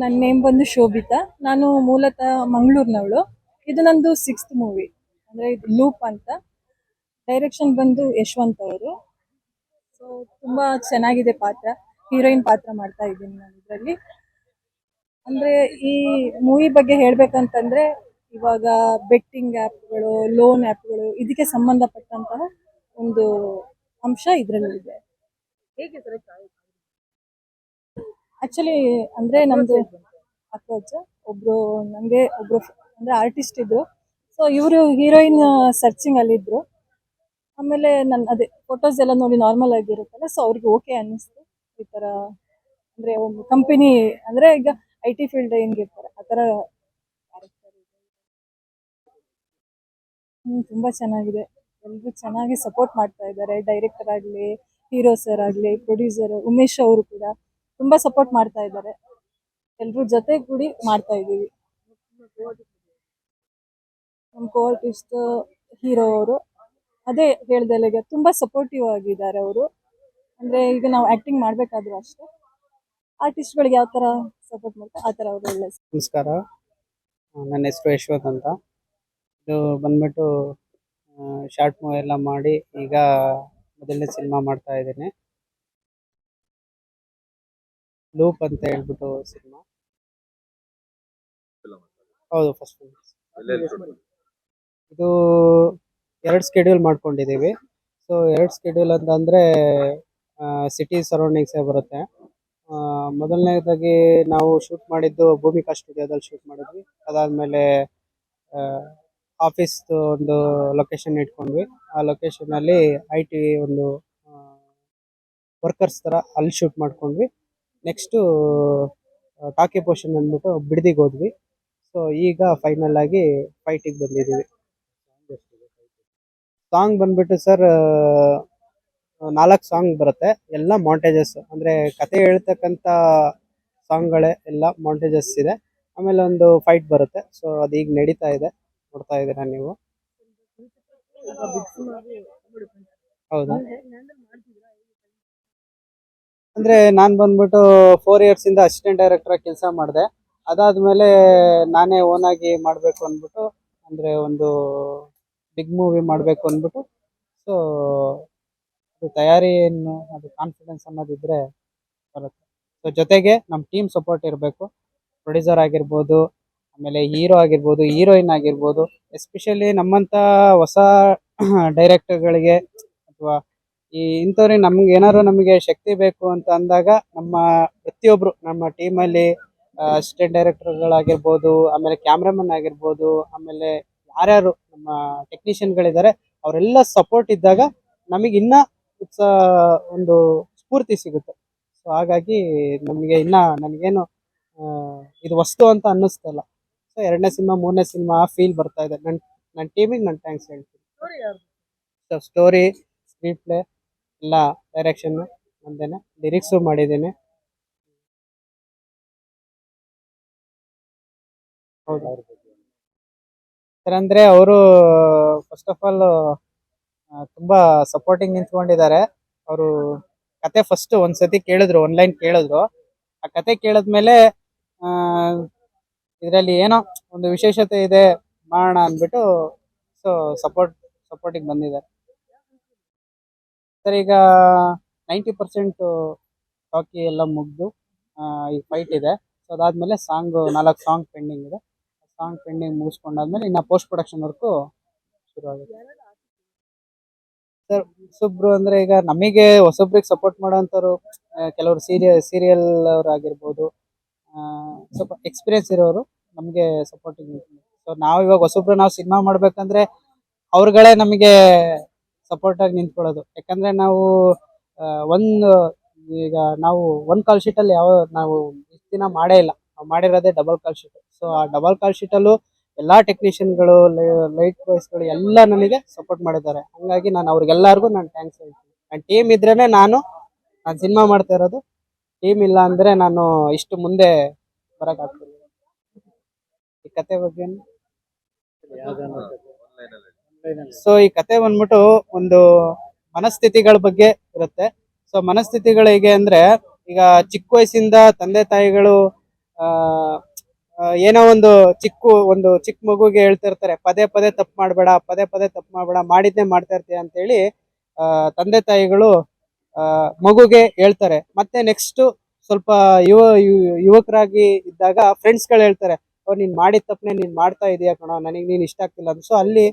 ನನ್ನ ನೇಮ್ ಬಂದು ಶೋಭಿತಾ. ನಾನು ಮೂಲತಃ ಮಂಗಳೂರಿನವಳು. ಇದು ನಂದು ಸಿಕ್ಸ್ತ್ ಮೂವಿ ಅಂದರೆ ಇದು ಲೂಪ್ ಅಂತ. ಡೈರೆಕ್ಷನ್ ಬಂದು ಯಶವಂತ್ ಅವರು. ಸೊ ತುಂಬ ಚೆನ್ನಾಗಿದೆ ಪಾತ್ರ. ಹೀರೋಯಿನ್ ಪಾತ್ರ ಮಾಡ್ತಾ ಇದ್ದೀನಿ ನಾನು ಇದರಲ್ಲಿ. ಅಂದರೆ ಈ ಮೂವಿ ಬಗ್ಗೆ ಹೇಳಬೇಕಂತಂದರೆ, ಇವಾಗ ಬೆಟ್ಟಿಂಗ್ ಆ್ಯಪ್ಗಳು ಲೋನ್ ಆ್ಯಪ್ಗಳು ಇದಕ್ಕೆ ಸಂಬಂಧಪಟ್ಟಂತಹ ಒಂದು ಅಂಶ ಇದರಲ್ಲಿದೆ. ಹೇಗೆ ಆಕ್ಚುಲಿ ಅಂದ್ರೆ ನಮ್ದು ಅಪ್ರೋಚ್ ಒಬ್ರು ನಂಗೆ ಒಬ್ರು ಅಂದ್ರೆ ಆರ್ಟಿಸ್ಟ್ ಇದ್ರು. ಸೊ ಇವರು ಹೀರೋಯಿನ್ ಸರ್ಚಿಂಗ್ ಅಲ್ಲಿ ಇದ್ರು. ಆಮೇಲೆ ನನ್ನ ಅದೇ ಫೋಟೋಸ್ ಎಲ್ಲ ನೋಡಿ ನಾರ್ಮಲ್ ಆಗಿರುತ್ತಲ್ಲ ಸೊ ಅವ್ರಿಗೆ ಓಕೆ ಅನ್ನಿಸ್ತು. ಈ ತರ, ಅಂದ್ರೆ ಒಂದು ಕಂಪನಿ ಅಂದ್ರೆ ಈಗ ಐ ಟಿ ಫೀಲ್ಡ್ ಹೆಂಗಿರ್ತಾರೆ ಆ ತರ ಹ್ಮ್, ತುಂಬಾ ಚೆನ್ನಾಗಿದೆ. ಎಲ್ರು ಚೆನ್ನಾಗಿ ಸಪೋರ್ಟ್ ಮಾಡ್ತಾ ಇದ್ದಾರೆ. ಡೈರೆಕ್ಟರ್ ಆಗಲಿ ಹೀರೋ ಸರ್ ಆಗಲಿ ಪ್ರೊಡ್ಯೂಸರ್ ಉಮೇಶ್ ಅವರು ಕೂಡ. ತುಂಬಾ ಸಪೋರ್ಟ್ ಮಾಡ್ತಾ ಇದ್ದಾರೆ. ಎಲ್ರು ಜೊತೆ ಕೂಡಿ ಮಾಡ್ತಾ ಇದ್ದೀವಿ. ನಮ್ಮ ಕೋ ಆರ್ಟಿಸ್ಟ್ ಹೀರೋ ಅವರು ಅದೇ ಹೇಳ್ದೆಲ್ಲ ಈಗ ತುಂಬಾ ಸಪೋರ್ಟಿವ್ ಆಗಿದ್ದಾರೆ ಅವರು. ಅಂದ್ರೆ ಈಗ ನಾವು ಆಕ್ಟಿಂಗ್ ಮಾಡ್ಬೇಕಾದ್ರು ಅಷ್ಟೇ. ಆರ್ಟಿಸ್ಟ್ಗಳಿಗೆ ಯಾವ ತರ ಸಪೋರ್ಟ್ ಮಾಡ್ತಾರೆ, ಆ ತರ ಅವರು ಒಳ್ಳೆ ನಮಸ್ಕಾರ. ನನ್ನ ಹೆಸರು ಯಶ್ವತ್ ಅಂತ. ಇದು ಬಂದ್ಬಿಟ್ಟು ಶಾರ್ಟ್ ಮೂವಿ ಎಲ್ಲ ಮಾಡಿ ಈಗ ಮೊದಲನೇ ಸಿನಿಮಾ ಮಾಡ್ತಾ ಇದ್ದೀನಿ. ಲೂಪ್ ಅಂತ ಹೇಳ್ಬಿಟ್ಟು ಸಿನಿಮಾ. ಹೌದು ಫಸ್ಟ್ ಇದು ಎರಡು ಸ್ಕೆಡ್ಯೂಲ್ ಮಾಡ್ಕೊಂಡಿದ್ದೀವಿ. ಸೊ ಎರಡು ಸ್ಕೆಡ್ಯೂಲ್ ಅಂತ ಅಂದರೆ ಸಿಟಿ ಸರೌಂಡಿಂಗ್ಸೇ ಬರುತ್ತೆ. ಮೊದಲನೇದಾಗಿ ನಾವು ಶೂಟ್ ಮಾಡಿದ್ದು ಭೂಮಿಕಾ ಸ್ಟುಡಿಯೋದಲ್ಲಿ ಶೂಟ್ ಮಾಡಿದ್ವಿ. ಅದಾದಮೇಲೆ ಆಫೀಸ್ ಒಂದು ಲೊಕೇಶನ್ ಇಟ್ಕೊಂಡ್ವಿ. ಆ ಲೊಕೇಶನಲ್ಲಿ ಐ ಟಿ ಒಂದು ವರ್ಕರ್ಸ್ ಥರ ಅಲ್ಲಿ ಶೂಟ್ ಮಾಡ್ಕೊಂಡ್ವಿ. ನೆಕ್ಸ್ಟು ಟಾಕಿ ಪೋರ್ಷನ್ ಅಂದ್ಬಿಟ್ಟು ಬಿಡದಿಗೆ ಹೋದ್ವಿ. ಸೊ ಈಗ ಫೈನಲ್ ಆಗಿ ಫೈಟಿಗೆ ಬಂದಿದ್ದೀವಿ. ಸಾಂಗ್ ಬಂದ್ಬಿಟ್ಟು ಸರ್ ನಾಲ್ಕು ಸಾಂಗ್ ಬರುತ್ತೆ. ಎಲ್ಲ ಮಾಂಟೇಜಸ್ ಅಂದರೆ ಕತೆ ಹೇಳ್ತಕ್ಕಂಥ ಸಾಂಗ್ಗಳೇ ಎಲ್ಲ ಮಾಂಟೇಜಸ್ ಇದೆ. ಆಮೇಲೆ ಒಂದು ಫೈಟ್ ಬರುತ್ತೆ. ಸೊ ಅದು ಈಗ ನಡೀತಾ ಇದೆ. ನೋಡ್ತಾ ಇದ್ದೀರಾ ನೀವು? ಹೌದಾ? ಅಂದ್ರೆ ನಾನು ಬಂದ್ಬಿಟ್ಟು ಫೋರ್ ಇಯರ್ಸ್ ಇಂದ ಅಸಿಸ್ಟೆಂಟ್ ಡೈರೆಕ್ಟರ್ ಆಗಿ ಕೆಲಸ ಮಾಡಿದೆ. ಅದಾದ್ಮೇಲೆ ನಾನೇ ಓನ್ ಆಗಿ ಮಾಡ್ಬೇಕು ಅಂದ್ಬಿಟ್ಟು, ಅಂದ್ರೆ ಒಂದು ಬಿಗ್ ಮೂವಿ ಮಾಡಬೇಕು ಅಂದ್ಬಿಟ್ಟು. ಸೊ ತಯಾರಿ ಏನು, ಅದು ಕಾನ್ಫಿಡೆನ್ಸ್ ಅನ್ನೋದಿದ್ರೆ ಬರುತ್ತೆ. ಸೊ ಜೊತೆಗೆ ನಮ್ಮ ಟೀಮ್ ಸಪೋರ್ಟ್ ಇರಬೇಕು. ಪ್ರೊಡ್ಯೂಸರ್ ಆಗಿರ್ಬೋದು, ಆಮೇಲೆ ಹೀರೋ ಆಗಿರ್ಬೋದು ಹೀರೋಯಿನ್ ಆಗಿರ್ಬೋದು. ಎಸ್ಪೆಷಲಿ ನಮ್ಮಂತ ಹೊಸ ಡೈರೆಕ್ಟರ್ಗಳಿಗೆ ಅಥವಾ ಈ ಇಂಥವ್ರಿಗೆ ನಮ್ಗೆ ಏನಾದ್ರು ನಮಗೆ ಶಕ್ತಿ ಬೇಕು ಅಂತ ಅಂದಾಗ ನಮ್ಮ ಪ್ರತಿಯೊಬ್ರು, ನಮ್ಮ ಟೀಮಲ್ಲಿ ಅಸಿಸ್ಟೆಂಟ್ ಡೈರೆಕ್ಟರ್ಗಳಾಗಿರ್ಬೋದು ಆಮೇಲೆ ಕ್ಯಾಮ್ರಾಮನ್ ಆಗಿರ್ಬೋದು, ಆಮೇಲೆ ಯಾರ್ಯಾರು ನಮ್ಮ ಟೆಕ್ನಿಷಿಯನ್ಗಳಿದ್ದಾರೆ ಅವರೆಲ್ಲ ಸಪೋರ್ಟ್ ಇದ್ದಾಗ ನಮಗೆ ಇನ್ನ ಒಂದು ಸ್ಫೂರ್ತಿ ಸಿಗುತ್ತೆ. ಸೊ ಹಾಗಾಗಿ ನಮಗೆ ಇನ್ನ ನನಗೇನು ಇದು ವಸ್ತು ಅಂತ ಅನ್ನಿಸ್ತಲ್ಲ ಸೊ ಎರಡನೇ ಸಿನಿಮಾ, ಮೂರನೇ ಸಿನಿಮಾ ಫೀಲ್ ಬರ್ತಾ ಇದೆ. ನನ್ನ ನನ್ನ ಟೀಮಿಗೆ ನಾನು ಥ್ಯಾಂಕ್ಸ್ ಹೇಳ್ತೀನಿ. ಸ್ಟೋರಿ ಸ್ಕ್ರೀನ್ ಪ್ಲೇ ಎಲ್ಲ ಡೈರೆಕ್ಷನ್ ನಂದೇನೆ ಲಿರಿಕ್ಸು ಮಾಡಿದ್ದೀನಿ. ಹೌದು. ಸರ್, ಅಂದ್ರೆ ಅವರು ಫಸ್ಟ್ ಆಫ್ ಆಲ್ ತುಂಬಾ ಸಪೋರ್ಟಿಂಗ್ ನಿಂತ್ಕೊಂಡಿದ್ದಾರೆ. ಅವರು ಕತೆ ಫಸ್ಟ್ ಒಂದ್ಸತಿ ಕೇಳಿದ್ರು ಆನ್ಲೈನ್ ಕೇಳಿದ್ರು. ಆ ಕತೆ ಕೇಳಿದ್ಮೇಲೆ ಇದರಲ್ಲಿ ಏನೋ ಒಂದು ವಿಶೇಷತೆ ಇದೆ, ಮಾಡೋಣ ಅಂದ್ಬಿಟ್ಟು ಸೊ ಸಪೋರ್ಟ್ ಸಪೋರ್ಟಿಂಗ್ ಬಂದಿದ್ದಾರೆ. ಸರ್, ಈಗ ನೈಂಟಿ ಪರ್ಸೆಂಟ್ ಟಾಕಿ ಎಲ್ಲ ಮುಗ್ದು ಈ ಫೈಟ್ ಇದೆ. ಸೊ ಅದಾದ್ಮೇಲೆ ಸಾಂಗ್ ನಾಲ್ಕು ಸಾಂಗ್ ಪೆಂಡಿಂಗ್ ಇದೆ. ಸಾಂಗ್ ಪೆಂಡಿಂಗ್ ಮುಗಿಸ್ಕೊಂಡಾದ್ಮೇಲೆ ಇನ್ನು ಪೋಸ್ಟ್ ಪ್ರೊಡಕ್ಷನ್ ವರ್ಕು ಶುರು ಆಗುತ್ತೆ ಸರ್ ಹೊಸೊಬ್ರು ಅಂದ್ರೆ ಈಗ ನಮಗೆ ಹೊಸಬ್ರಿಗೆ ಸಪೋರ್ಟ್ ಮಾಡೋಂಥವ್ರು ಕೆಲವರು ಸೀರಿಯಲ್ ಸೀರಿಯಲ್ ಆಗಿರ್ಬೋದು ಸ್ವಲ್ಪ ಎಕ್ಸ್ಪೀರಿಯನ್ಸ್ ಇರೋರು ನಮಗೆ ಸಪೋರ್ಟಿಂಗ್ ಸೊ ನಾವು ಇವಾಗ ಹೊಸಬ್ರು ನಾವು ಸಿನಿಮಾ ಮಾಡ್ಬೇಕಂದ್ರೆ ಅವ್ರುಗಳೇ ನಮಗೆ ಸಪೋರ್ಟ್ ಆಗಿ ನಿಂತ್ಕೊಳ್ಳೋದು. ಯಾಕಂದ್ರೆ ನಾವು ಒಂದು, ಈಗ ನಾವು ಒಂದ್ ಕಾಲ್ ಶೀಟ್ ಅಲ್ಲಿ ಯಾವ, ನಾವು ಇಷ್ಟು ದಿನ ಮಾಡೇ ಇಲ್ಲ. ನಾವು ಮಾಡಿರೋದೇ ಡಬಲ್ ಕಾಲ್ ಶೀಟ್ ಸೊ ಆ ಡಬಲ್ ಕಾಲ್ ಶೀಟ್ ಅಲ್ಲೂ ಎಲ್ಲಾ ಟೆಕ್ನಿಷಿಯನ್ಗಳು ಲೈಟ್ ಬಾಯ್ಸ್ಗಳು ಎಲ್ಲ ನನಗೆ ಸಪೋರ್ಟ್ ಮಾಡಿದ್ದಾರೆ. ಹಂಗಾಗಿ ನಾನು ಅವ್ರಿಗೆಲ್ಲರಿಗೂ ನಾನು ಥ್ಯಾಂಕ್ಸ್ ಹೇಳ್ತೀನಿ. ನನ್ನ ಟೀಮ್ ಇದ್ರೇನೆ ನಾನು ನಾನು ಸಿನಿಮಾ ಮಾಡ್ತಾ ಇರೋದು. ಟೀಮ್ ಇಲ್ಲ ಅಂದ್ರೆ ನಾನು ಇಷ್ಟು ಮುಂದೆ ಬರಕ್ಕಾಗ್ತಿಲ್ಲ ಈ ಕತೆ ಬಗ್ಗೆ ಸೊ ಈ ಕತೆ ಬಂದ್ಬಿಟ್ಟು ಒಂದು ಮನಸ್ಥಿತಿಗಳ ಬಗ್ಗೆ ಇರುತ್ತೆ. ಸೊ ಮನಸ್ಥಿತಿಗಳು ಹೇಗೆ ಅಂದ್ರೆ ಈಗ ಚಿಕ್ಕ ವಯಸ್ಸಿಂದ ತಂದೆ ತಾಯಿಗಳು ಏನೋ ಒಂದು ಚಿಕ್ಕ ಒಂದು ಚಿಕ್ಕ ಮಗುಗೆ ಹೇಳ್ತಿರ್ತಾರೆ ಪದೇ ಪದೇ ತಪ್ಪು ಮಾಡಬೇಡ ಪದೇ ಪದೇ ತಪ್ಪು ಮಾಡಬೇಡ ಮಾಡಿದ್ನೇ ಮಾಡ್ತಾ ಇರ್ತೀಯ ಅಂತೇಳಿ ಆ, ತಂದೆ ತಾಯಿಗಳು ಮಗುಗೆ ಹೇಳ್ತಾರೆ. ಮತ್ತೆ ನೆಕ್ಸ್ಟ್ ಸ್ವಲ್ಪ ಯುವ ಯುವಕರಾಗಿ ಇದ್ದಾಗ ಫ್ರೆಂಡ್ಸ್ಗಳು ಹೇಳ್ತಾರೆ ಓ ನೀನ್ ಮಾಡಿದ ತಪ್ಪನೆ ನೀನ್ ಮಾಡ್ತಾ ಇದೀಯ ಕಣೋ ನನಗೆ ನೀನ್ ಇಷ್ಟ ಆಗ್ತಿಲ್ಲ. ಅಂತ ಸೊ ಅಲ್ಲಿ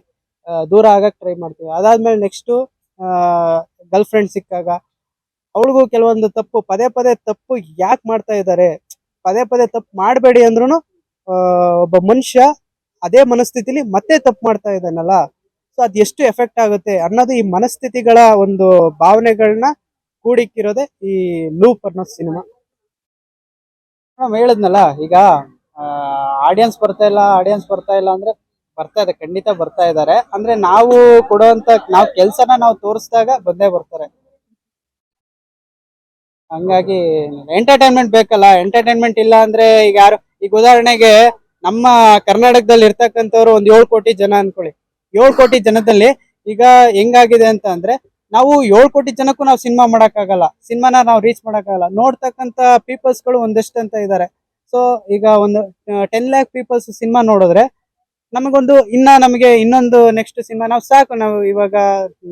ದೂರ ಆಗಕ್ಕೆ ಟ್ರೈ ಮಾಡ್ತೀವಿ. ಅದಾದ್ಮೇಲೆ ನೆಕ್ಸ್ಟು ಗರ್ಲ್ ಫ್ರೆಂಡ್ ಸಿಕ್ಕಾಗ ಅವಳಿಗೂ ಕೆಲವೊಂದು ತಪ್ಪು, ಪದೇ ಪದೇ ತಪ್ಪು ಯಾಕೆ ಮಾಡ್ತಾ ಇದ್ದಾರೆ ಪದೇ ಪದೇ ತಪ್ಪು ಮಾಡಬೇಡಿ ಅಂದ್ರೂ ಒಬ್ಬ ಮನುಷ್ಯ ಅದೇ ಮನಸ್ಥಿತಿಲಿ ಮತ್ತೆ ತಪ್ಪು ಮಾಡ್ತಾ ಇದ್ದಾನಲ್ಲ. ಸೊ ಅದು ಎಷ್ಟು ಎಫೆಕ್ಟ್ ಆಗುತ್ತೆ ಅನ್ನೋದು ಈ ಮನಸ್ಥಿತಿಗಳ ಒಂದು ಭಾವನೆಗಳನ್ನ ಕೂಡಿಕ್ಕಿರೋದೆ ಈ ಲೂಪ್ ಅನ್ನೋ ಸಿನಿಮಾ ಹೇಳಿದ್ನಲ್ಲ, ಈಗ ಆಡಿಯನ್ಸ್ ಬರ್ತಾ ಇಲ್ಲ ಆಡಿಯನ್ಸ್ ಬರ್ತಾ ಇಲ್ಲ ಅಂದ್ರೆ ಬರ್ತಾ ಇದೆ, ಖಂಡಿತ ಬರ್ತಾ ಇದ್ದಾರೆ. ಅಂದ್ರೆ ನಾವು ಕೊಡುವಂತ, ನಾವು ಕೆಲ್ಸನ ನಾವು ತೋರಿಸಿದಾಗ ಬಂದೇ ಬರ್ತಾರೆ. ಹಂಗಾಗಿ ಎಂಟರ್ಟೈನ್ಮೆಂಟ್ ಬೇಕಲ್ಲ ಎಂಟರ್ಟೈನ್ಮೆಂಟ್ ಇಲ್ಲ ಅಂದ್ರೆ ಈಗ ಯಾರು, ಈಗ ಉದಾಹರಣೆಗೆ ನಮ್ಮ ಕರ್ನಾಟಕದಲ್ಲಿ ಇರ್ತಕ್ಕಂಥವ್ರು ಒಂದ್ ಏಳು ಕೋಟಿ ಜನ ಅನ್ಕೊಳ್ಳಿ. ಏಳು ಕೋಟಿ ಜನದಲ್ಲಿ ಈಗ ಹೆಂಗಾಗಿದೆ ಅಂತ ಅಂದ್ರೆ ನಾವು ಏಳು ಕೋಟಿ ಜನಕ್ಕೂ ನಾವು ಸಿನಿಮಾ ಮಾಡೋಕ್ಕಾಗಲ್ಲ. ಸಿನಿಮಾನ ನಾವು ರೀಚ್ ಮಾಡಕ್ಕಾಗಲ್ಲ. ನೋಡ್ತಕ್ಕಂತ ಪೀಪಲ್ಸ್ಗಳು ಒಂದಷ್ಟು ಅಂತ ಇದ್ದಾರೆ. ಸೊ ಈಗ ಒಂದು ಟೆನ್ ಲ್ಯಾಕ್ ಪೀಪಲ್ಸ್ ಸಿನಿಮಾ ನೋಡಿದ್ರೆ ನಮಗೊಂದು ಇನ್ನ ನಮಗೆ ಇನ್ನೊಂದು ನೆಕ್ಸ್ಟ್ ಸಿನಿಮಾ ನಾವು ಸಾಕು, ನಾವು ಇವಾಗ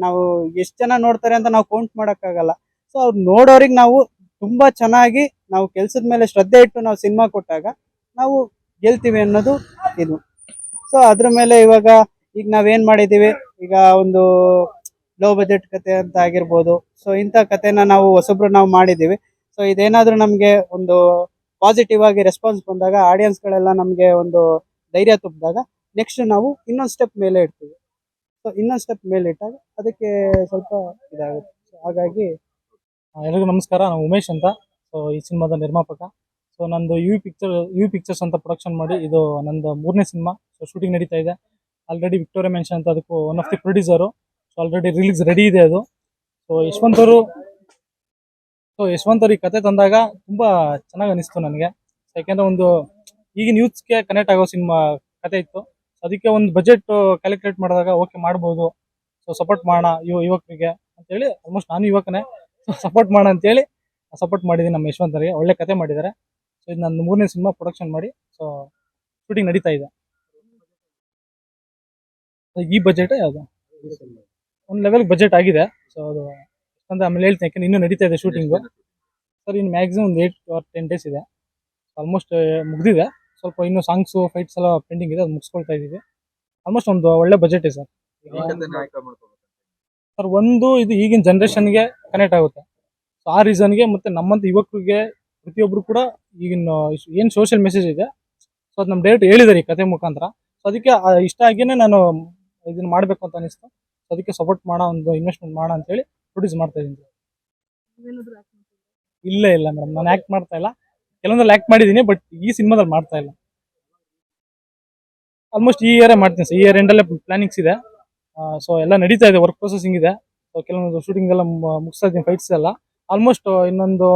ನಾವು ಎಷ್ಟು ಜನ ನೋಡ್ತಾರೆ ಅಂತ ನಾವು ಕೌಂಟ್ ಮಾಡಕ್ಕಾಗಲ್ಲ. ಸೊ ಅವ್ರು ನೋಡೋರಿಗೆ ನಾವು ತುಂಬಾ ಚೆನ್ನಾಗಿ ನಾವು ಕೆಲಸದ ಮೇಲೆ ಶ್ರದ್ಧೆ ಇಟ್ಟು ನಾವು ಸಿನಿಮಾ ಕೊಟ್ಟಾಗ ನಾವು ಗೆಲ್ತೀವಿ ಅನ್ನೋದು ಇದು. ಸೊ ಅದ್ರ ಮೇಲೆ ಇವಾಗ ಈಗ ನಾವೇನ್ ಮಾಡಿದೀವಿ? ಈಗ ಒಂದು ಲೋ ಬಜೆಟ್ ಕತೆ ಅಂತ ಆಗಿರ್ಬೋದು. ಸೊ ಇಂಥ ಕತೆನ ನಾವು ಹೊಸಬ್ರು ನಾವು ಮಾಡಿದೀವಿ. ಸೊ ಇದೇನಾದ್ರೂ ನಮಗೆ ಒಂದು ಪಾಸಿಟಿವ್ ಆಗಿ ರೆಸ್ಪಾನ್ಸ್ ಬಂದಾಗ ಆಡಿಯನ್ಸ್ ಗಳೆಲ್ಲ ನಮ್ಗೆ ಒಂದು ಧೈರ್ಯ ತುಂಬಿದಾಗ ನೆಕ್ಸ್ಟ್ ನಾವು ಇನ್ನೊಂದು ಸ್ಟೆಪ್ ಮೇಲೆ ಇಡ್ತೀವಿ. ಸೊ ಇನ್ನೊಂದು ಸ್ಟೆಪ್ ಮೇಲೆ ಇಟ್ಟಾಗ ಅದಕ್ಕೆ ಸ್ವಲ್ಪ ಇದಾಗುತ್ತೆ. ಸೊ ಹಾಗಾಗಿ ಎಲ್ರಿಗೂ ನಮಸ್ಕಾರ. ನಾನು ಉಮೇಶ್ ಅಂತ. ಸೊ ಈ ಸಿನಿಮಾದ ನಿರ್ಮಾಪಕ. ಸೊ ನಂದು ಯು ಪಿಕ್ಚರ್ ಯು ಪಿಕ್ಚರ್ಸ್ ಅಂತ ಪ್ರೊಡಕ್ಷನ್ ಮಾಡಿ, ಇದು ನಂದು ಮೂರನೇ ಸಿನಿಮಾ. ಸೊ ಶೂಟಿಂಗ್ ನಡೀತಾ ಇದೆ. ಆಲ್ರೆಡಿ ವಿಕ್ಟೋರಿಯಾ ಮೆನ್ಷನ್ ಅಂತ ಅದಕ್ಕೂ one of the producer so already release ready ಇದೆ ಅದು. ಸೊ ಯಶವಂತರು ಸೊ ಯಶವಂತರು ಈ ಕತೆ ತಂದಾಗ ತುಂಬಾ ಚೆನ್ನಾಗಿ ಅನಿಸ್ತು ನನಗೆ. ಯಾಕೆಂದ್ರೆ ಒಂದು ಈಗಿನ ಯೂತ್ಸ್ಗೆ ಕನೆಕ್ಟ್ ಆಗೋ ಸಿನಿಮಾ ಕತೆ ಇತ್ತು. ಅದಕ್ಕೆ ಒಂದು ಬಜೆಟ್ ಕ್ಯಾಲ್ಕುಲೇಟ್ ಮಾಡಿದಾಗ ಓಕೆ ಮಾಡ್ಬೋದು. ಸೊ ಸಪೋರ್ಟ್ ಮಾಡೋಣ ಯುವ ಯುವಕರಿಗೆ ಅಂತೇಳಿ ಆಲ್ಮೋಸ್ಟ್ ನಾನು ಯುವಕನೇ. ಸಪೋರ್ಟ್ ಮಾಡೋಣ ಅಂತೇಳಿ ಸಪೋರ್ಟ್ ಮಾಡಿದ್ದೀನಿ ನಮ್ಮ ಯಶವಂತರಿಗೆ. ಒಳ್ಳೆ ಕತೆ ಮಾಡಿದ್ದಾರೆ. ಸೊ ಇದು ನನ್ನ ಮೂರನೇ ಸಿನಿಮಾ ಪ್ರೊಡಕ್ಷನ್ ಮಾಡಿ. ಸೊ ಶೂಟಿಂಗ್ ನಡೀತಾ ಇದೆ. ಈ ಬಜೆಟ್ ಯಾವುದು? ಒಂದು ಲೆವೆಲ್ ಬಜೆಟ್ ಆಗಿದೆ. ಸೊ ಅದು ಅಂತ ಆಮೇಲೆ ಹೇಳ್ತೀನಿ. ಯಾಕಂದ್ರೆ ಇನ್ನೂ ನಡೀತಾ ಇದೆ ಶೂಟಿಂಗು ಸರ್ ಇನ್ನು ಮ್ಯಾಕ್ಸಿಮಮ್ ಒಂದು ಏಯ್ಟ್ ಆರ್ ಟೆನ್ ಡೇಸ್ ಇದೆ ಆಲ್ಮೋಸ್ಟ್ ಮುಗ್ದಿದೆ. ಸ್ವಲ್ಪ ಇನ್ನೂ ಸಾಂಗ್ಸು ಫೈಟ್ಸ್ ಎಲ್ಲ ಪೆಂಡಿಂಗ್ ಇದೆ ಅದು ಮುಗಿಸ್ಕೊಳ್ತಾ ಇದ್ದೀವಿ. ಆಲ್ಮೋಸ್ಟ್ ಒಂದು ಒಳ್ಳೆ ಬಜೆಟ್ ಇದೆ ಸರ್. ಸರ್ ಒಂದು ಇದು ಈಗಿನ ಜನ್ರೇಷನ್ಗೆ ಕನೆಕ್ಟ್ ಆಗುತ್ತೆ. ಸೊ ಆ ರೀಸನ್ಗೆ ಮತ್ತೆ ನಮ್ಮಂತ ಯುವಕರಿಗೆ ಪ್ರತಿಯೊಬ್ಬರು ಕೂಡ ಈಗಿನ ಏನು ಸೋಷಿಯಲ್ ಮೆಸೇಜ್ ಇದೆ ಸೊ ಅದು ನಮ್ಮ ಡೈರೆಕ್ಟ್ ಹೇಳಿದ್ದಾರೆ ಈ ಕತೆ ಮುಖಾಂತರ. ಸೊ ಅದಕ್ಕೆ ಇಷ್ಟ ಆಗಿನೇ ನಾನು ಇದನ್ನ ಮಾಡಬೇಕು ಅಂತ ಅನಿಸ್ತು. ಸೊ ಅದಕ್ಕೆ ಸಪೋರ್ಟ್ ಮಾಡೋ ಒಂದು ಇನ್ವೆಸ್ಟ್ಮೆಂಟ್ ಮಾಡೋ ಅಂತೇಳಿ ಪ್ರೊಡ್ಯೂಸ್ ಮಾಡ್ತಾ ಇದ್ದೀನಿ. ಇಲ್ಲ ಇಲ್ಲ ಮೇಡಮ್ ನಾನು ಆ್ಯಕ್ಟ್ ಮಾಡ್ತಾ ಇಲ್ಲ. ಕೆಲವೊಂದಲ್ಲಿ ಆ್ಯಕ್ಟ್ ಮಾಡಿದ್ದೀನಿ ಬಟ್ ಈ ಸಿನಿಮಾದಲ್ಲಿ ಮಾಡ್ತಾ ಇಲ್ಲ. ಆಲ್ಮೋಸ್ಟ್ ಈ ಇಯರೇ ಮಾಡ್ತೀನಿ ಸರ್ ಈ ಇಯರ್ ಎಂಡಲ್ಲೇ ಪ್ಲಾನಿಂಗ್ಸ್ ಇದೆ. ಸೊ ಎಲ್ಲ ನಡೀತಾ ಇದೆ ವರ್ಕ್ ಪ್ರೊಸೆಸಿಂಗ್ ಇದೆ. ಸೊ ಕೆಲವೊಂದು ಶೂಟಿಂಗ್ ಎಲ್ಲ ಮುಗಿಸ್ತಾ ಇದ್ದೀನಿ ಫೈಟ್ಸ್ ಎಲ್ಲ. ಆಲ್ಮೋಸ್ಟ್ ಇನ್ನೊಂದು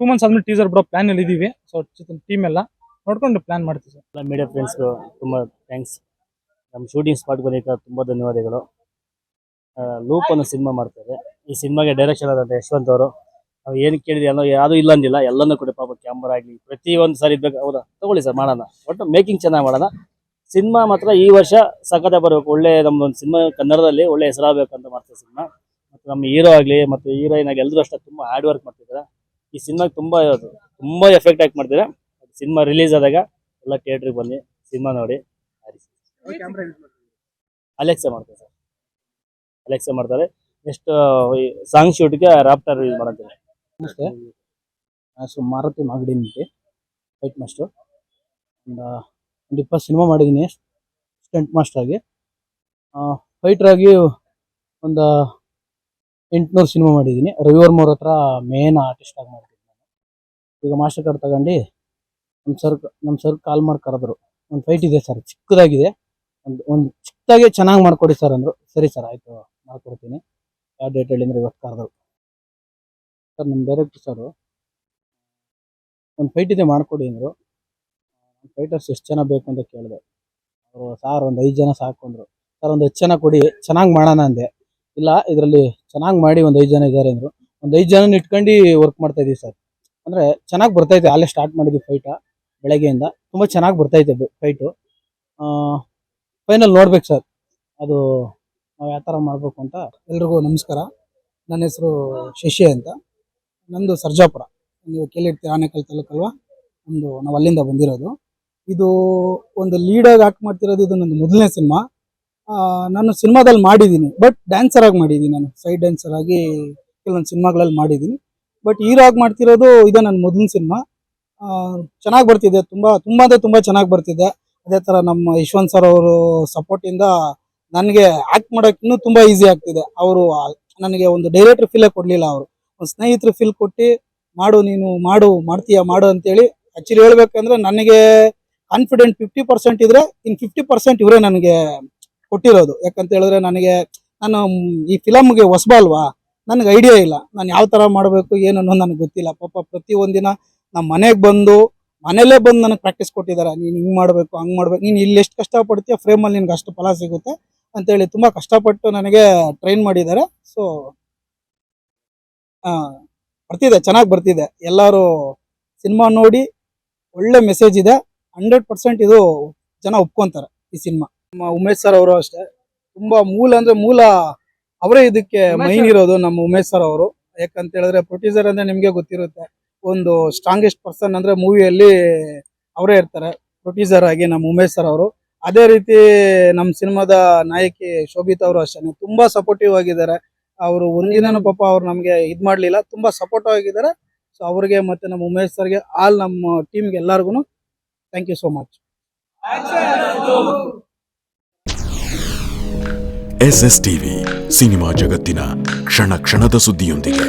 ಟೂ ಮಂತ್ಸ್ ಆದ್ಮೇಲೆ ಟೀಸರ್ ಬಿಡೋ ಪ್ಲಾನ್ ಅಲ್ಲಿ ಇದೀವಿ. ಸೊ ಟೀಮ್ ಎಲ್ಲ ನೋಡ್ಕೊಂಡು ಪ್ಲಾನ್ ಮಾಡ್ತೀವಿ ಸರ್ ಎಲ್ಲ ಮೀಡಿಯಾ ಫ್ರೆಂಡ್ಸ್ಗೂ ತುಂಬ ಥ್ಯಾಂಕ್ಸ್ ನಮ್ಮ ಶೂಟಿಂಗ್ ಸ್ಪಾಟ್ ಬಂದಿದ್ದ ತುಂಬ ಧನ್ಯವಾದಗಳು. ಲೂಪ್ ಅನ್ನೋ ಸಿನಿಮಾ ಮಾಡ್ತಾರೆ. ಈ ಸಿನಿಮಾಗೆ ಡೈರೆಕ್ಷನ್ ಆದಂಥ ಯಶವಂತ್ ಅವರು ನಾವು ಏನು ಕೇಳಿದ್ರಿ ಅನ್ನೋ ಯಾವುದೂ ಇಲ್ಲ ಅಂದಿಲ್ಲ ಎಲ್ಲನೂ ಕೊಡಿ ಪಾಪ ಕ್ಯಾಮ್ರಾ ಆಗಲಿ ಪ್ರತಿ ಒಂದು ಸರಿ ಬೇಕು ಹೌದಾ? ತಗೊಳ್ಳಿ ಸರ್ ಮಾಡೋಣ. ಒಟ್ಟು ಮೇಕಿಂಗ್ ಚೆನ್ನಾಗಿ ಮಾಡೋಣ. ಸಿನಿಮಾ ಮಾತ್ರ ಈ ವರ್ಷ ಸಖತ್ತೆ ಬರಬೇಕು. ಒಳ್ಳೆ ನಮ್ಮದೊಂದು ಸಿನಿಮಾ ಕನ್ನಡದಲ್ಲಿ ಒಳ್ಳೆ ಹೆಸರಾಗಬೇಕು ಅಂತ ಮಾಡ್ತೀವಿ ಸಿನಿಮಾ. ಮತ್ತು ನಮ್ಮ ಹೀರೋ ಆಗಲಿ ಮತ್ತು ಹೀರೋಯಿನ್ ಆಗಿ ಎಲ್ಲರೂ ಅಷ್ಟೇ ತುಂಬ ಹಾರ್ಡ್ ವರ್ಕ್ ಮಾಡ್ತಿದ್ದಾರೆ. ಈ ಸಿನಿಮಾಗೆ ತುಂಬ ತುಂಬ ಎಫೆಕ್ಟ್ ಆಗಿ ಮಾಡ್ತಿದ್ದಾರೆ ಸಿನಿಮಾ ರಿಲೀಸ್ ಆದಾಗ ಎಲ್ಲ ಥಿಯೇಟ್ರಿಗೆ ಬನ್ನಿ ಸಿನಿಮಾ ನೋಡಿ. ಅಲೆಕ್ಸಾ ಮಾಡ್ತಾರೆ ಸರ್. ಅಲೆಕ್ಸಾ ಮಾಡ್ತಾರೆ. ನೆಕ್ಸ್ಟ್ ಸಾಂಗ್ ಶೂಟ್ಗೆ ರಾಪ್ಟರ್ ಯೂಸ್ ಮಾಡ್ತಾರೆ ನಮಸ್ತೆ ಸೊ ಮಾರುತಿ ಮಾಗಡಿ ನಿಂತೆ ಫೈಟ್ ಮಾಸ್ಟರ್ ಒಂದು ಒಂದು ಇಪ್ಪತ್ತು ಸಿನಿಮಾ ಮಾಡಿದ್ದೀನಿ ಸ್ಟಂಟ್ ಮಾಸ್ಟ್ರಾಗಿ ಫೈಟ್ರಾಗಿ ಫೈಟರ್ ಆಗಿ. ಒಂದು ಎಂಟುನೂರು ಸಿನಿಮಾ ಮಾಡಿದ್ದೀನಿ ರವಿವರ್ಮ ಅವ್ರ ಹತ್ರ ಮೇನ್ ಆರ್ಟಿಸ್ಟ್ ಆಗಿ ಮಾಡ್ತೀನಿ ನಾನು. ಈಗ ಮಾಸ್ಟರ್ ಕಾರ್ಡ್ ತಗೊಂಡು ನಮ್ಮ ಸರ್ ನಮ್ಮ ಸರ್ ಕಾಲ್ ಮಾಡಿ ಕರೆದ್ರು. ಒಂದು ಫೈಟ್ ಇದೆ ಸರ್ ಚಿಕ್ಕದಾಗಿದೆ. ಒಂದು ಒಂದು ಚಿಕ್ಕದಾಗಿ ಚೆನ್ನಾಗಿ ಮಾಡಿಕೊಡಿ ಸರ್ ಅಂದರು. ಸರಿ ಸರ್ ಆಯಿತು ಮಾಡ್ಕೊಡ್ತೀನಿ. ಯಾವ ಡೇಟ್ ಹೇಳಿ ಅಂದ್ರೆ ಇವತ್ತು ಕರೆದ್ರು. ಸರ್, ನಮ್ಮ ಡೈರೆಕ್ಟರ್ ಸರು, ಒಂದು ಫೈಟ್ ಇದೆ ಮಾಡ್ಕೊಡಿ ಅಂದರು. ಫೈಟರ್ಸ್ ಎಷ್ಟು ಜನ ಬೇಕು ಅಂತ ಕೇಳಿದೆ. ಅವರು, ಸಾರ್, ಒಂದು ಐದು ಜನ ಸಾಕೊಂಡ್ರು ಸರ್, ಒಂದು ಹತ್ತು ಜನ ಕೊಡಿ, ಚೆನ್ನಾಗಿ ಮಾಡೋಣ ಅಂದೆ. ಇಲ್ಲ, ಇದರಲ್ಲಿ ಚೆನ್ನಾಗಿ ಮಾಡಿ ಒಂದು ಐದು ಜನ ಇದ್ದಾರೆ ಅಂದರು. ಒಂದು ಐದು ಜನ ಇಟ್ಕೊಂಡು ವರ್ಕ್ ಮಾಡ್ತಾ ಇದೀವಿ ಸರ್. ಅಂದರೆ ಚೆನ್ನಾಗಿ ಬರ್ತೈತೆ ಅಲ್ಲೇ ಸ್ಟಾರ್ಟ್ ಮಾಡಿದ್ವಿ ಫೈಟ ಬೆಳಗ್ಗೆಯಿಂದ. ತುಂಬ ಚೆನ್ನಾಗಿ ಬರ್ತೈತೆ ಫೈಟು ಫೈನಲ್ ನೋಡ್ಬೇಕು ಸರ್. ಅದು ನಾವು ಯಾವ ಥರ ಮಾಡಬೇಕು ಅಂತ ಎಲ್ರಿಗೂ ನಮಸ್ಕಾರ. ನನ್ನ ಹೆಸರು ಶಶಿ ಅಂತ. ನಂದು ಸರ್ಜಾಪುರ. ನೀವು ಕೇಳಿರ್ತೀರ ಆನೇಕಲ್ ತಾಲೂಕಲ್ವಾ? ಒಂದು ನಾವು ಅಲ್ಲಿಂದ ಬಂದಿರೋದು. ಇದು ಒಂದು ಲೀಡಾಗಿ ಆಕ್ಟ್ ಮಾಡ್ತಿರೋದು, ಇದು ನನ್ನ ಮೊದಲನೇ ಸಿನಿಮಾ. ನಾನು ಸಿನಿಮಾದಲ್ಲಿ ಮಾಡಿದ್ದೀನಿ. ಬಟ್ ಡ್ಯಾನ್ಸರ್ ಆಗಿ ಮಾಡಿದ್ದೀನಿ ನಾನು. ಸೈಡ್ ಡ್ಯಾನ್ಸರ್ ಆಗಿ ಕೆಲವೊಂದು ಸಿನಿಮಾಗಳಲ್ಲಿ ಮಾಡಿದ್ದೀನಿ. ಬಟ್ ಹೀರೋ ಆಗಿ ಮಾಡ್ತಿರೋದು ಇದೇ ನನ್ನ ಮೊದಲಿನ ಸಿನಿಮಾ. ಚೆನ್ನಾಗಿ ಬರ್ತಿದೆ. ತುಂಬ ತುಂಬ ಅಂದರೆ ತುಂಬ ಚೆನ್ನಾಗಿ ಬರ್ತಿದೆ. ಅದೇ ಥರ ನಮ್ಮ ಯಶವಂತ್ ಸರ್ ಅವರು ಸಪೋರ್ಟಿಂದ ನನಗೆ ಆ್ಯಕ್ಟ್ ಮಾಡೋಕೆ ಇನ್ನೂ ತುಂಬ ಈಸಿ ಆಗ್ತಿದೆ. ಅವರು ನನಗೆ ಒಂದು ಡೈರೆಕ್ಟರ್ ಫೀಲೇ ಕೊಡಲಿಲ್ಲ ಅವರು. ಸ್ನೇಹಿತರು ಫೀಲ್ ಕೊಟ್ಟು, ಮಾಡು, ನೀನು ಮಾಡು, ಮಾಡ್ತೀಯ, ಮಾಡು ಅಂತೇಳಿ ಆ್ಯಕ್ಚುಲಿ ಹೇಳ್ಬೇಕಂದ್ರೆ ನನಗೆ ಕಾನ್ಫಿಡೆಂಟ್ ಫಿಫ್ಟಿ ಪರ್ಸೆಂಟ್ ಇದ್ರೆ ಇನ್ನು ಫಿಫ್ಟಿ ಪರ್ಸೆಂಟ್ ಇವರೇ ನನಗೆ ಕೊಟ್ಟಿರೋದು. ಯಾಕಂತ ಹೇಳಿದ್ರೆ ನನಗೆ, ನಾನು ಈ ಫಿಲಮ್ಗೆ ಹೊಸಬ ಅಲ್ವಾ? ನನಗೆ ಐಡಿಯಾ ಇಲ್ಲ. ನಾನು ಯಾವ ಥರ ಮಾಡಬೇಕು, ಏನು ಅನ್ನೋದು ನನಗೆ ಗೊತ್ತಿಲ್ಲ. ಪಾಪ ಪ್ರತಿ ಒಂದಿನ ನಮ್ಮ ಮನೆಗೆ ಬಂದು ಮನೇಲೇ ಬಂದು ನನಗೆ ಪ್ರಾಕ್ಟೀಸ್ ಕೊಟ್ಟಿದ್ದಾರೆ. ನೀನು ಹಿಂಗೆ ಮಾಡಬೇಕು, ಹಂಗೆ ಮಾಡಬೇಕು. ನೀನು ಇಲ್ಲಿ ಎಷ್ಟು ಕಷ್ಟಪಡ್ತೀಯ ಫ್ರೇಮಲ್ಲಿ ನಿನಗೆ ಅಷ್ಟು ಫಲ ಸಿಗುತ್ತೆ ಅಂತೇಳಿ ತುಂಬ ಕಷ್ಟಪಟ್ಟು ನನಗೆ ಟ್ರೈನ್ ಮಾಡಿದ್ದಾರೆ. ಸೊ ಬರ್ತಿದೆ ಚೆನ್ನಾಗಿ ಬರ್ತಿದೆ. ಎಲ್ಲರೂ ಸಿನಿಮಾ ನೋಡಿ ಒಳ್ಳೆ ಮೆಸೇಜ್ ಇದೆ. ಹಂಡ್ರೆಡ್ ಪರ್ಸೆಂಟ್ ಇದು ಜನ ಒಪ್ಕೊಂತಾರೆ ಈ ಸಿನಿಮಾ ನಮ್ಮ ಉಮೇಶ್ ಸರ್ ಅವರು ಅಷ್ಟೇ. ತುಂಬಾ ಮೂಲ ಅಂದ್ರೆ ಮೂಲ ಅವರೇ ಇದಕ್ಕೆ ಮೈನ್ ಇರೋದು ನಮ್ಮ ಉಮೇಶ್ ಸರ್ ಅವರು. ಯಾಕಂತ ಹೇಳಿದ್ರೆ ಪ್ರೊಡ್ಯೂಸರ್ ಅಂದ್ರೆ ನಿಮ್ಗೆ ಗೊತ್ತಿರುತ್ತೆ. ಒಂದು ಸ್ಟ್ರಾಂಗೆಸ್ಟ್ ಪರ್ಸನ್ ಅಂದ್ರೆ ಮೂವಿಯಲ್ಲಿ ಅವರೇ ಇರ್ತಾರೆ. ಪ್ರೊಡ್ಯೂಸರ್ ಆಗಿ ನಮ್ಮ ಉಮೇಶ್ ಸರ್ ಅವರು. ಅದೇ ರೀತಿ ನಮ್ಮ ಸಿನಿಮಾದ ನಾಯಕಿ ಶೋಭಿತಾ ಅವರು ಅಷ್ಟೇ ತುಂಬಾ ಸಪೋರ್ಟಿವ್ ಆಗಿದ್ದಾರೆ. ಅವರು ಒಂದಿನೂ ಪಾಪ ಅವ್ರು ನಮಗೆ ಇದು ಮಾಡಲಿಲ್ಲ. ತುಂಬಾ ಸಪೋರ್ಟಿವ್ ಆಗಿದ್ದಾರೆ. ಸೊ ಅವ್ರಿಗೆ ಮತ್ತೆ ನಮ್ಮ ಉಮೇಶ್ ಸರ್ಗೆ ಆಲ್ ನಮ್ಮ ಟೀಮ್ಗೆ ಎಲ್ಲರಿಗೂ thank you so much S S TV cinema ಜಗತ್ತಿನ ಕ್ಷಣ ಕ್ಷಣದ ಸುದ್ದಿಯೊಂದಿಗೆ.